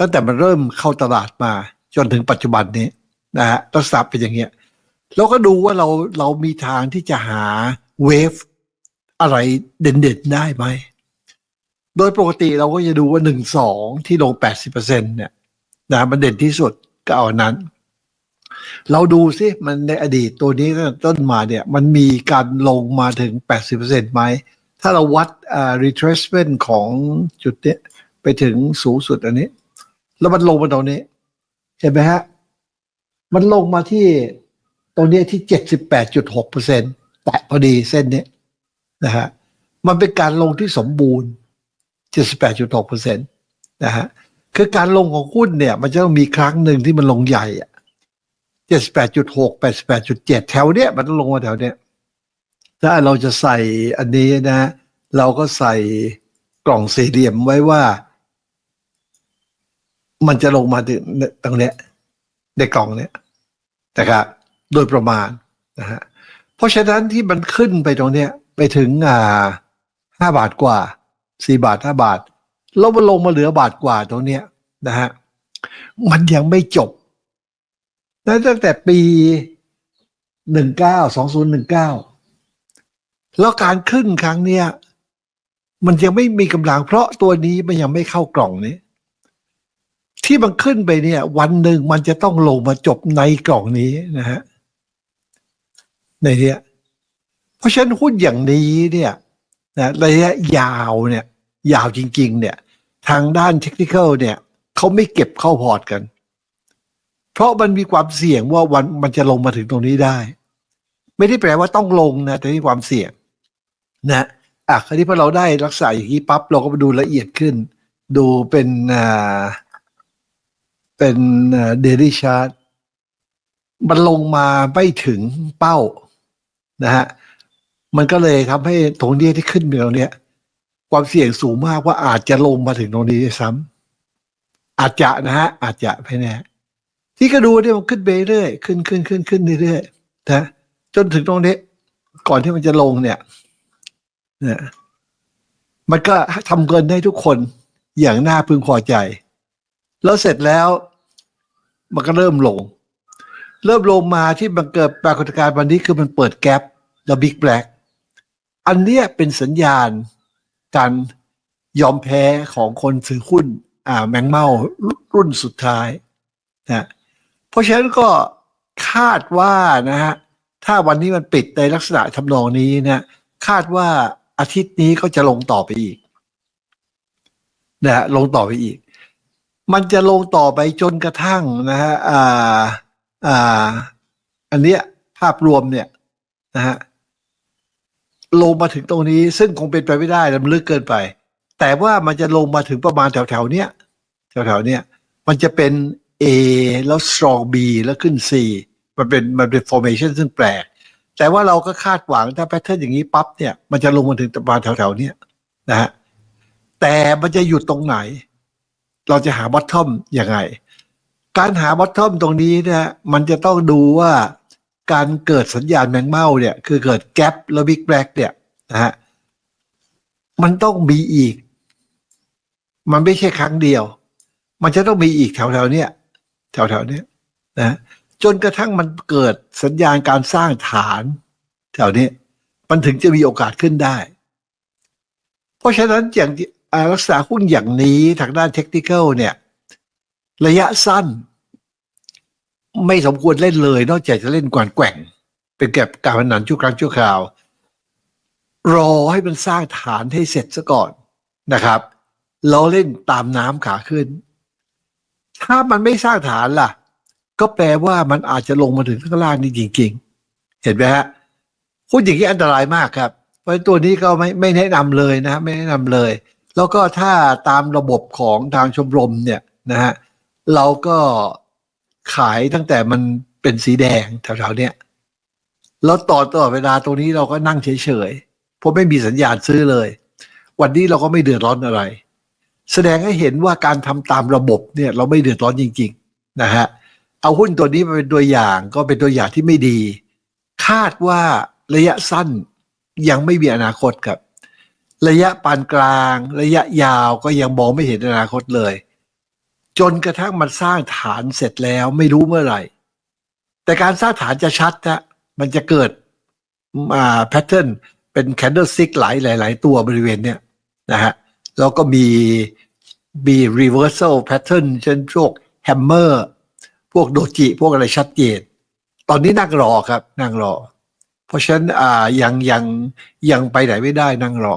ตั้งแต่มันเริ่มเข้าตลาดมาจนถึงปัจจุบันนี้นะฮะลักษณะเป็นอย่างเงี้ยเราก็ดูว่าเราเรามีทางที่จะหาเวฟอะไรเด่นๆได้ไหม โดยปกติเราก็จะดูว่าหนึ่งสองที่ลงแปดสิบเปอร์เซ็นเนี่ยนะมันเด่นที่สุดก็เอาอันนั้น เราดูซิมันในอดีตตัวนี้ตั้งแต่ต้นมาเนี่ย มันมีการลงมาถึงแปดสิบเปอร์เซ็นไหม ถ้าเราวัดอ่า retracement ของจุดเนี้ยไปถึงสูงสุดอันนี้ แล้วมันลงมาตรงนี้ เห็นไหมฮะ มันลงมาที่ตรงนี้ที่เจ็ดสิบแปดจุดหกเปอร์เซ็นตแตะพอดีเส้นนี้นะฮะมันเป็นการลงที่สมบูรณ์78.6เปอร์เซ็นต์นะฮะคือการลงของหุ้นเนี่ย มันจะต้องมีครั้งหนึ่งที่มันลงใหญ่อะ78.6 88.7แถวเนี้ยมันต้องลงมาแถวเนี้ยถ้าเราจะใส่อันนี้นะ เราก็ใส่กล่องสี่เหลี่ยมไว้ว่า มันจะลงมาถึงตรงเนี้ยในกล่องเนี้ยนะครับโดยประมาณนะฮะเพราะฉะนั้นที่มันขึ้นไปตรงเนี้ยไปถึงอ่าห้าบาทกว่าสี่บาทห้าบาท แล้วมันลงมาเหลือบาทกว่าตรงเนี้ยนะฮะมันยังไม่จบนะตั้งแต่ปีหนึ่งเก้าสองศูนย์หนึ่งเก้าแล้วการขึ้นครั้งเนี้ยมันยังไม่มีกำลังเพราะตัวนี้มันยังไม่เข้ากล่องนี้ ที่มันขึ้นไปเนี่ย วันหนึ่งมันจะต้องลงมาจบในกล่องนี้นะฮะในเนี้ยเพราะฉะนั้นหุ้นอย่างนี้เนี่ยนะระยะยาวเนี่ย ยาวจริง ๆ เนี่ย ทางด้านเทคนิคเนี่ยเขาไม่เก็บเข้าพอร์ตกัน เพราะมันมีความเสี่ยงว่าวันมันจะลงมาถึงตรงนี้ได้ ไม่ได้แปลว่าต้องลงนะแต่มีความเสี่ยง นะอะคราวนี้พอเราได้รักษาอย่างนี้ปั๊บเราก็มาดูละเอียดขึ้น ดูเป็นอ่า เป็นเดลี่ชาร์ตมันลงมาไม่ถึงเป้านะฮะมันก็เลยทำให้ตรงเนี้ยที่ขึ้นไปตรงเนี้ยความเสี่ยงสูงมากว่าอาจจะลงมาถึงตรงนี้ด้ซ้ำอาจจะนะฮะอาจจะไม่แน่ที่ก็ดูเนี่ยมันขึ้นไปเรื่อยขึ้นขึ้นขึ้นขึ้นเรื่อยๆนะจนถึงตรงนี้ ก่อนที่มันจะลงเนี่ยนะมันก็ทำเงินได้ทุกคนอย่างน่าพึงพอใจ แล้วเสร็จแล้ว มันก็เริ่มลง เริ่มลงมาที่มันเกิดปรากฏการณ์วันนี้คือมันเปิดแกลบแล้วบิ๊กแบล็กอันเนี้ยเป็นสัญญาณการยอมแพ้ของคนถือหุ้นอ่าแมงเมารุ่นสุดท้ายนะเพราะฉะนั้นก็คาดว่านะฮะถ้าวันนี้มันปิดในลักษณะทำนองนี้นะคาดว่าอาทิตย์นี้ก็จะลงต่อไปอีกนะฮะลงต่อไปอีก มันจะลงต่อไปจนกระทั่งนะฮะอ่าอ่าอันเนี้ยภาพรวมเนี่ยนะฮะลงมาถึงตรงนี้ ซึ่งคงเป็นไปไม่ได้แล้วมันลึกเกินไป แต่ว่ามันจะลงมาถึงประมาณแถวๆเนี้ยแถวๆเนี้ยมันจะเป็น A แล้ว strong B แล้วขึ้น C มันเป็นมันเป็น formation ซึ่งแปลก แต่ว่าเราก็คาดหวังถ้าแพทเทิร์นอย่างนี้ปั๊บเนี่ย มันจะลงมาถึงประมาณแถวๆเนี้ยนะฮะแต่มันจะหยุดตรงไหน เราจะหา bottom ยังไง การหา bottom ตรงนี้เนี่ยมันจะต้องดูว่าการเกิดสัญญาณแมงเม่าเนี่ย คือเกิดแก p แล้ว big black เนี่ยนะฮะมันต้องมีอีก มันไม่ใช่ครั้งเดียว มันจะต้องมีอีกแถวๆเนี้ยแถวๆเนี้ยนะจนกระทั่งมันเกิดสัญญาณการสร้างฐาน แถวนี้ มันถึงจะมีโอกาสขึ้นได้ เพราะฉะนั้นอย่างที่ ลักษณะหุ้นอย่างนี้ทางด้านเทคนิคเนี่ย ระยะสั้น ไม่สมควรเล่นเลย นอกจากจะเล่นกวนแกว่ง เป็นแก็บการพนันชั่วครั้งชั่วคราว รอให้มันสร้างฐานให้เสร็จซะก่อนนะครับแล้วเล่นตามน้ำขาขึ้น ถ้ามันไม่สร้างฐานล่ะ ก็แปลว่ามันอาจจะลงมาถึงข้างล่างนี่จริง ๆ เห็นไหมฮะหุ้นอย่างนี้อันตรายมากครับ เพราะตัวนี้ก็ไม่ไม่แนะนำเลยนะ ไม่แนะนำเลย แล้วก็ถ้าตามระบบของทางชมรมเนี่ยนะฮะเราก็ขายตั้งแต่มันเป็นสีแดงแถวๆเนี้ยแล้วต่อตลอดเวลาตรงนี้เราก็นั่งเฉยๆเพราะไม่มีสัญญาณซื้อเลย วันนี้เราก็ไม่เดือดร้อนอะไร แสดงให้เห็นว่าการทำตามระบบเนี่ยเราไม่เดือดร้อนจริง ๆนะฮะเอาหุ้นตัวนี้มาเป็นตัวอย่างก็เป็นตัวอย่างที่ไม่ดี คาดว่าระยะสั้นยังไม่มีอนาคตครับ ระยะปานกลาง ระยะยาวก็ยังมองไม่เห็นอนาคตเลย จนกระทั่งมันสร้างฐานเสร็จแล้วไม่รู้เมื่อไหร่ แต่การสร้างฐานจะชัดนะมันจะเกิดอ่าแพทเทิร์นเป็นแคนเดลซิกหลายหลาย ๆ ตัวบริเวณเนี้ยนะฮะแล้วก็มีมี reversal pattern เช่นพวกแฮมเมอร์ พวกโดจิ พวกอะไรชัดเจน ตอนนี้นั่งรอครับ นั่งรอ เพราะฉะนั้นอ่ายังยังยังไปไหนไม่ได้นั่งรอ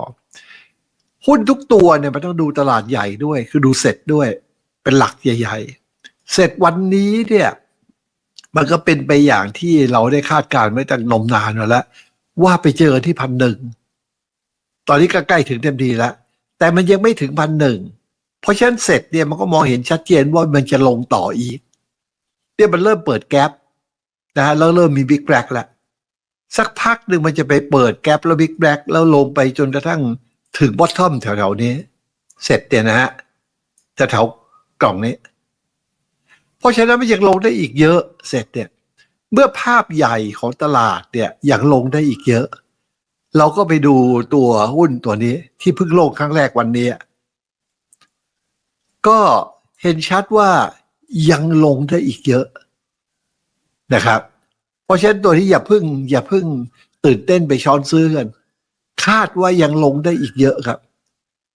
หุ้นทุกตัวเนี่ยมันต้องดูตลาดใหญ่ด้วย คือดูเสร็จด้วย เป็นหลักใหญ่ ๆ เสร็จวันนี้เนี่ย มันก็เป็นไปอย่างที่เราได้คาดการณ์ไว้ตั้งนมนานมาแล้ว ว่าไปเจอที่พันหนึ่งตอนนี้ก็ใกล้ถึงเต็มทีแล้ว แต่มันยังไม่ถึงพันหนึ่งเพราะฉะนั้นเสร็จเนี่ยมันก็มองเห็นชัดเจนว่ามันจะลงต่ออีกเนี่ยมันเริ่มเปิดแกลบนะฮะแล้วเริ่มมีบิ๊กแบล็กแล้วสักพักหนึ่งมันจะไปเปิดแกลบแล้วบิ๊กแบล็กแล้วลงไปจนกระทั่ง ถึงบอททอมแถวๆนี้ เสร็จเนี่ยนะฮะแถวๆกล่องนี้ เพราะฉะนั้นมันยังลงได้อีกเยอะเสร็จเนี่ย เมื่อภาพใหญ่ของตลาดเนี่ยยังลงได้อีกเยอะ เราก็ไปดูตัวหุ้นตัวนี้ที่เพิ่งลงครั้งแรกวันนี้ ก็เห็นชัดว่ายังลงได้อีกเยอะนะครับ เพราะฉะนั้นตัวที่อย่าพิ่งอย่าพิ่งตื่นเต้นไปช้อนซื้อกัน คาดว่ายังลงได้อีกเยอะครับ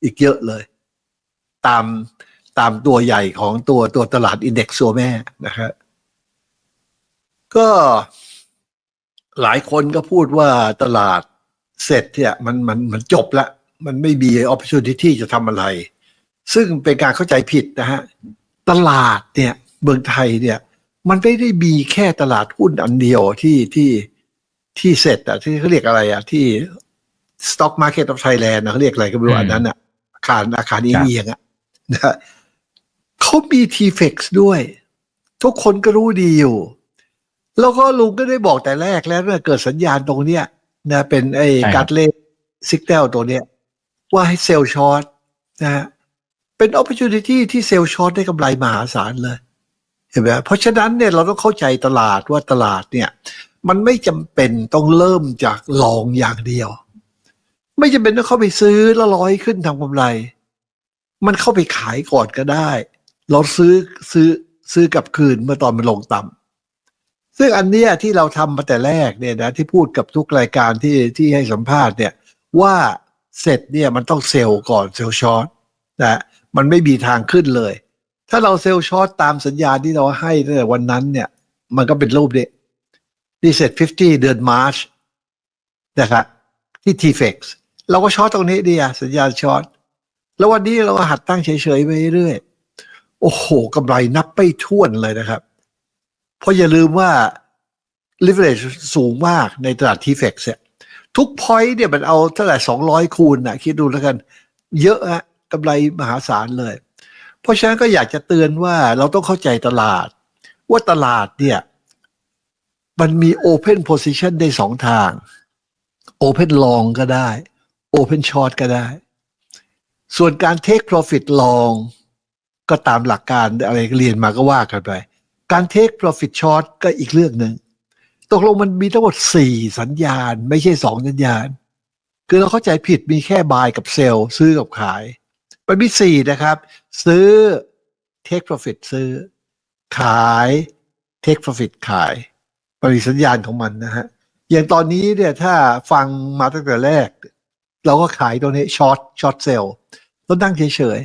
อีกเยอะเลย ตามตามตัวใหญ่ของตัวตัวตลาดอินเด็กซ์ตัวแม่นะครับก็หลายคนก็พูดว่าตลาดเสร็จเนี่ยมันมันมันจบละ มันไม่มี opportunity จะทำอะไร ซึ่งเป็นการเข้าใจผิดนะฮะ ตลาดเนี่ยเมืองไทยเนี่ย มันไม่ได้มีแค่ตลาดหุ้นอันเดียวที่ที่ที่เสร็จอะที่เขาเรียกอะไรอะที่ stock market of Thailand นะเขาเรียกอะไรก็ไม่รู้อืมอันนั้นอะอาคารอาคารครับเอียงๆอะนะเขามี t-fex ด้วย ทุกคนก็รู้ดีอยู่ แล้วก็ลุงก็ได้บอกแต่แรกแล้วเมื่อเกิดสัญญาณตรงเนี้ยนะเป็นไอ้ใช่ครับการเล่ซิกเนลตัวเนี้ย ว่าให้เซลล์ช็อตนะฮะเป็นโอกาสที่เซลล์ช็อตได้กำไรมหาศาลเลยเห็นไหมเพราะฉะนั้นเนี่ยเราต้องเข้าใจตลาดว่าตลาดเนี่ย มันไม่จำเป็นต้องเริ่มจากลองอย่างเดียว ไม่จำเป็นต้องเข้าไปซื้อแล้วร้อยขึ้นทำกำไร มันเข้าไปขายก่อนก็ได้ เราซื้อซื้อซื้อกลับคืนเมื่อตอนมันลงต่ำซึ่งอันเนี้ยที่เราทำมาแต่แรกเนี่ยนะที่พูดกับทุกรายการที่ที่ให้สัมภาษณ์เนี่ยว่าเสร็จเนี่ยมันต้องเซลล์ก่อนเซลล์ช็อตนะมันไม่มีทางขึ้นเลย ถ้าเราเซลล์ช็อตตามสัญญาที่เราให้ตั้งแต่วันนั้นเนี่ย มันก็เป็นรูปนี้นี่เสร็จ 50 เดือนมาร์ชนะครับที่ t-fex เราก็ช็อตตรงนี้ดีอะสัญญาณช็อตแล้ววันนี้เราก็หัดตั้งเฉยๆไปเรื่อยๆโอ้โหกำไรนับไม่ถ้วนเลยนะครับ เพราะอย่าลืมว่า leverage สูงมากในตลาด t-fex เนี่ยทุก point เนี่ยมันเอาเท่าไหร่สองร้อยคูณนะคิดดูแล้วกัน เยอะฮะกำไรมหาศาลเลย เพราะฉะนั้นก็อยากจะเตือนว่าเราต้องเข้าใจตลาด ว่าตลาดเนี่ย มันมี open position ได้สองทาง open long ก็ได้ open short ก็ได้ ส่วนการ take profit long ก็ตามหลักการอะไรเรียนมาก็ว่ากันไป การ take profit short ก็อีกเรื่องหนึ่งตกลงมันมีทั้งหมดสี่สัญญาณ ไม่ใช่สองสัญญาณ คือเราเข้าใจผิดมีแค่ buy กับ sell ซื้อกับขาย มันมีสี่นะครับ ซื้อ take profit ซื้อ ขาย take profit ขายมันมีสัญญาณของมันนะฮะอย่างตอนนี้เนี่ยถ้าฟังมาตั้งแต่แรก เราก็ขายตรงนี้ช็อตช็อตเซลล์แล้วนั่งเฉย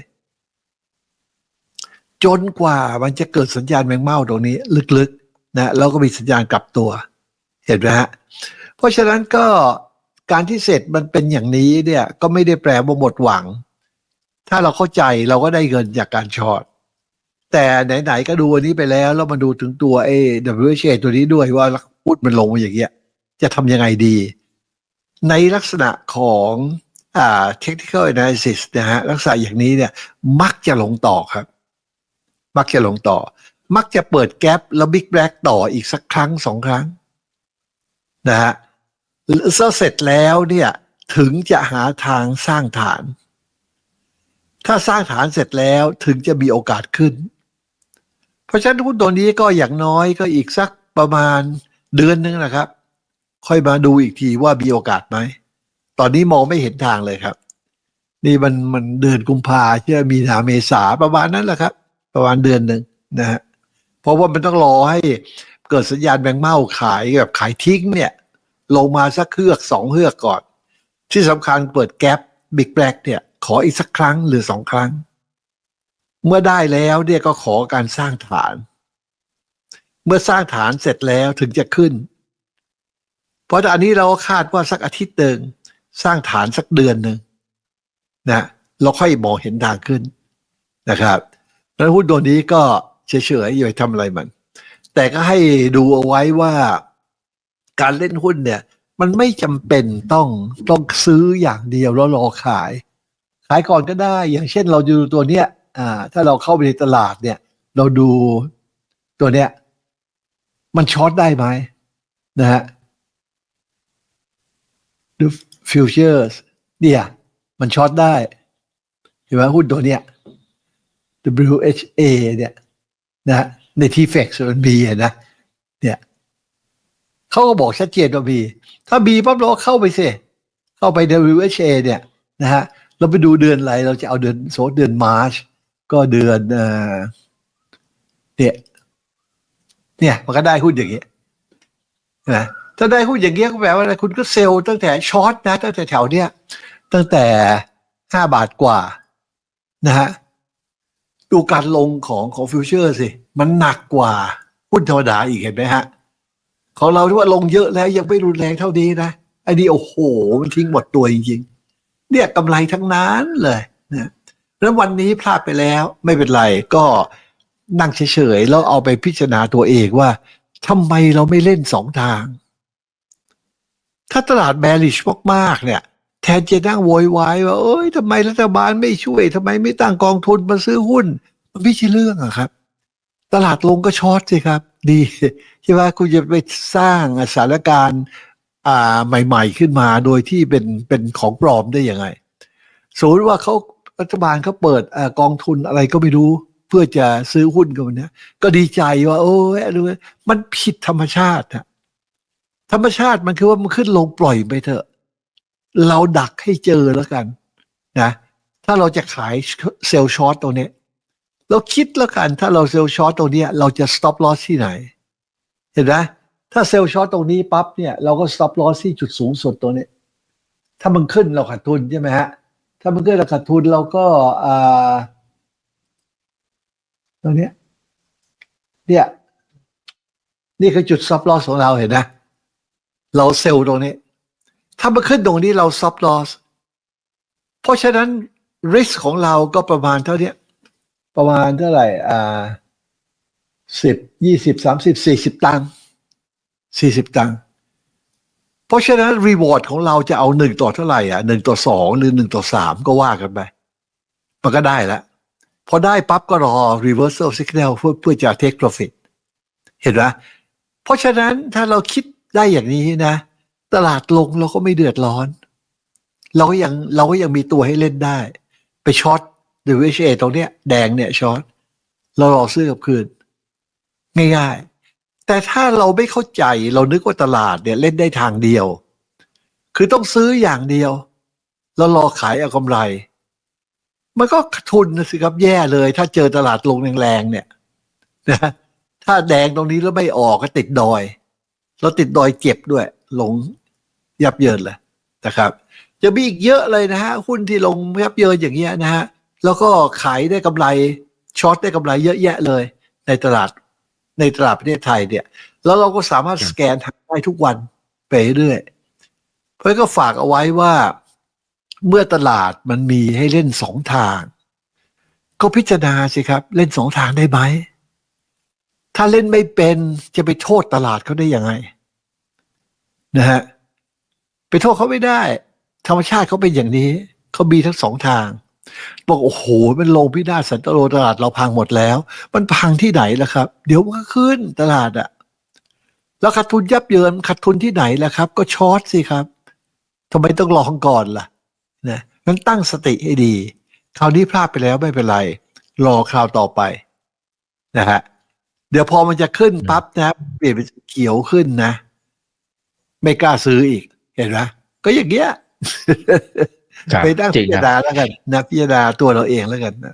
ๆ จนกว่ามันจะเกิดสัญญาณแมงเม่าตรงนี้ ลึกๆนะแล้วก็มีสัญญาณกลับตัว เห็นไหมฮะ เพราะฉะนั้นก็การที่เสร็จมันเป็นอย่างนี้เนี่ยก็ไม่ได้แปลว่าหมดหวัง ถ้าเราเข้าใจเราก็ได้เงินจากการช็อตแต่ไหนๆก็ดูอันนี้ไปแล้ว แล้วมาดูถึงตัวเอ WHA ตัวนี้ด้วยว่าพูดมันลงมาอย่างเงี้ย จะทำยังไงดี ในลักษณะของอ่า technical analysis นะฮะลักษณะอย่างนี้เนี่ยมักจะลงต่อครับ มักจะลงต่อ มักจะเปิดแกลบแล้วบิ๊กแบล็กต่ออีกสักครั้งสองครั้งนะฮะเสร็จแล้วเนี่ยถึงจะหาทางสร้างฐาน ถ้าสร้างฐานเสร็จแล้วถึงจะมีโอกาสขึ้น เพราะฉะนั้นหุ้นตัวนี้ก็อย่างน้อยก็อีกสักประมาณเดือนนึงนะครับ ค่อยมาดูอีกทีว่ามีโอกาสไหม ตอนนี้มองไม่เห็นทางเลยครับ นี่มันมันเดือนกุมภาเชื่อมีนาเมษาประมาณนั้นแหละครับ ประมาณเดือนหนึ่งนะฮะเพราะว่ามันต้องรอให้เกิดสัญญาณแบงค์เมาขายแบบขายทิ้งเนี่ย ลงมาสักเฮือกสองเฮือกก่อน ที่สำคัญเปิดแกลบบิ๊กแบล็กเนี่ย ขออีกสักครั้งหรือสองครั้ง เมื่อได้แล้วเนี่ยก็ขอการสร้างฐาน เมื่อสร้างฐานเสร็จแล้วถึงจะขึ้น เพราะอันนี้เราคาดว่าสักอาทิตย์หนึ่งสร้างฐานสักเดือนหนึ่งนะเราค่อยมองเห็นทางขึ้นนะครับแล้วหุ้นตัวนี้ก็เฉยๆอย่าไปทำอะไรมัน แต่ก็ให้ดูเอาไว้ว่าการเล่นหุ้นเนี่ย มันไม่จำเป็นต้องต้องซื้ออย่างเดียวแล้วรอขาย ขายก่อนก็ได้อย่างเช่นเราดูตัวเนี้ยอ่าถ้าเราเข้าไปในตลาดเนี่ย เราดูตัวเนี้ยมันช็อตได้ไหมนะฮะ ดูฟิวเจอร์สเนี่ย มันช็อตได้ เห็นไหมหุ้นตัวเนี้ย WHA เนี่ยนะในทีเฟกซ์มันมีนะ เนี่ยเขาก็บอกชัดเจนว่ามีถ้ามีปั๊บเราเข้าไปสิเข้าไป WHA เนี่ยนะฮะเราไปดูเดือนอะไรเราจะเอาเดือนโซเดือนมาร์ชก็เดือนเอ่อเนี่ยเนี่ยมันก็ได้หุ้นอย่างเงี้ยนะ ถ้าได้หุ้นอย่างเงี้ยก็แปลว่าอะไรคุณก็เซลล์ตั้งแต่ช็อตนะตั้งแต่แถวเนี้ยตั้งแต่ห้าบาทกว่านะฮะดูการลงของของฟิวเจอร์สิ มันหนักกว่าหุ้นธรรมดาอีกเห็นไหมฮะ ของเราที่ว่าลงเยอะแล้วยังไม่รุนแรงเท่านี้นะไอ้นี่โอ้โห มันทิ้งหมดตัวจริงๆเนี่ยกำไรทั้งนั้นเลยนะแล้ววันนี้พลาดไปแล้วไม่เป็นไรก็นั่งเฉยๆ แล้วเอาไปพิจารณาตัวเองว่าทำไมเราไม่เล่นสองทาง ถ้าตลาดแบริชมากๆเนี่ย แทนจะนั่งโวยวายว่าเอ้ยทำไมรัฐบาลไม่ช่วยทำไมไม่ตั้งกองทุนมาซื้อหุ้น มันไม่ใช่เรื่องอะครับ ตลาดลงก็ช็อตสิครับ ดีใช่ไหมคุณจะไปสร้างสถานการณ์อ่าใหม่ ๆขึ้นมาโดยที่เป็นเป็นของปลอมได้ยังไงสมมติว่าเขารัฐบาลเขาเปิดอกองทุนอะไรก็ไม่รู้ เพื่อจะซื้อหุ้นกันเนี้ยก็ดีใจว่า โอ้ยมันผิดธรรมชาติอะ ธรรมชาติมันคือว่ามันขึ้นลงปล่อยไปเถอะ เราดักให้เจอแล้วกันนะถ้าเราจะขายเซลล์ช็อตตรงนี้ เราคิดแล้วกัน ถ้าเราเซลล์ช็อตตรงนี้เราจะ stop loss ที่ไหน เห็นไหมถ้าเซลล์ช็อตตรงนี้ปั๊บเนี่ยเราก็ stop loss ที่จุดสูงสุดตัวนี้ ถ้ามันขึ้นเราขาดทุนใช่ไหมฮะถ้ามันขึ้นเราขาดทุนเราก็อ่าตรงนี้เนี่ยนี่คือจุด stop loss ของเราเห็นนะ เราเซลล์ตรงนี้ ถ้ามันขึ้นตรงนี้เรา stop loss เพราะฉะนั้น risk ของเราก็ประมาณเท่านี้ประมาณเท่าไหร่ อ่าสิบยี่สิบสามสิบสี่สิบตังค์สี่สิบตังค์เพราะฉะนั้นรีวอร์ดของเราจะเอาหนึ่งต่อเท่าไหร่อะหนึ่งต่อสองหรือหนึ่งต่อสามก็ว่ากันไปมันก็ได้ล้วพอได้ปั๊บก็รอ reversal signal เพื่อเพื่อจะ take profit เห็นไหมเพราะฉะนั้นถ้าเราคิด ได้อย่างนี้นะ ตลาดลงเราก็ไม่เดือดร้อน เราก็ยังเราก็ยังมีตัวให้เล่นได้ ไปช็อต WHA ตรงเนี้ยแดงเนี่ยช็อตเรารอซื้อกับคืน ง่ายๆ แต่ถ้าเราไม่เข้าใจเรานึกว่าตลาดเนี่ยเล่นได้ทางเดียว คือต้องซื้ออย่างเดียว แล้วรอขายเอากำไร มันก็ทุนนะสิครับแย่เลย ถ้าเจอตลาดลงแรงๆเนี่ยนะถ้าแดงตรงนี้แล้วไม่ออกก็ติดดอย แล้วติดดอยเจ็บด้วย หลงยับเยินเลยนะครับ จะมีอีกเยอะเลยนะฮะหุ้นที่ลงยับเยินอย่างเงี้ยนะฮะแล้วก็ขายได้กำไรช็อตได้กำไรเยอะแยะเลย ในตลาดในตลาดประเทศไทยเนี่ย แล้วเราก็สามารถสแกนทางได้ทุกวันไปเรื่อยเพราะก็ฝากเอาไว้ว่าเมื่อตลาดมันมีให้เล่นสองทาง ก็พิจารณาสิครับ เล่นสองทางได้ไหมถ้าเล่นไม่เป็นจะไปโทษตลาดเขาได้ยังไง นะฮะไปโทษเขาไม่ได้ ธรรมชาติเขาเป็นอย่างนี้เขามีทั้งสองทางบอกโอ้โห มันลงพินาศสันตโลตลาดเราพังหมดแล้ว มันพังที่ไหนล่ะครับ เดี๋ยวมันก็ขึ้นตลาดอะแล้วขาดทุนยับเยินขาดทุนที่ไหนล่ะครับ ก็ช็อตสิครับทำไมต้องลองก่อนล่ะนะงั้นตั้งสติให้ดี คราวนี้พลาดไปแล้วไม่เป็นไร รอคราวต่อไปนะฮะเดี๋ยวพอมันจะขึ้นปั๊บนะเปลี่ยนเป็นเขียวขึ้นนะ ไม่กล้าซื้ออีก เห็นไหมก็อย่างเงี้ยครับไปนั่งจริพิงจารครับณาแล้วกันนะพิจารณาตัวเราเองแล้วกันนะ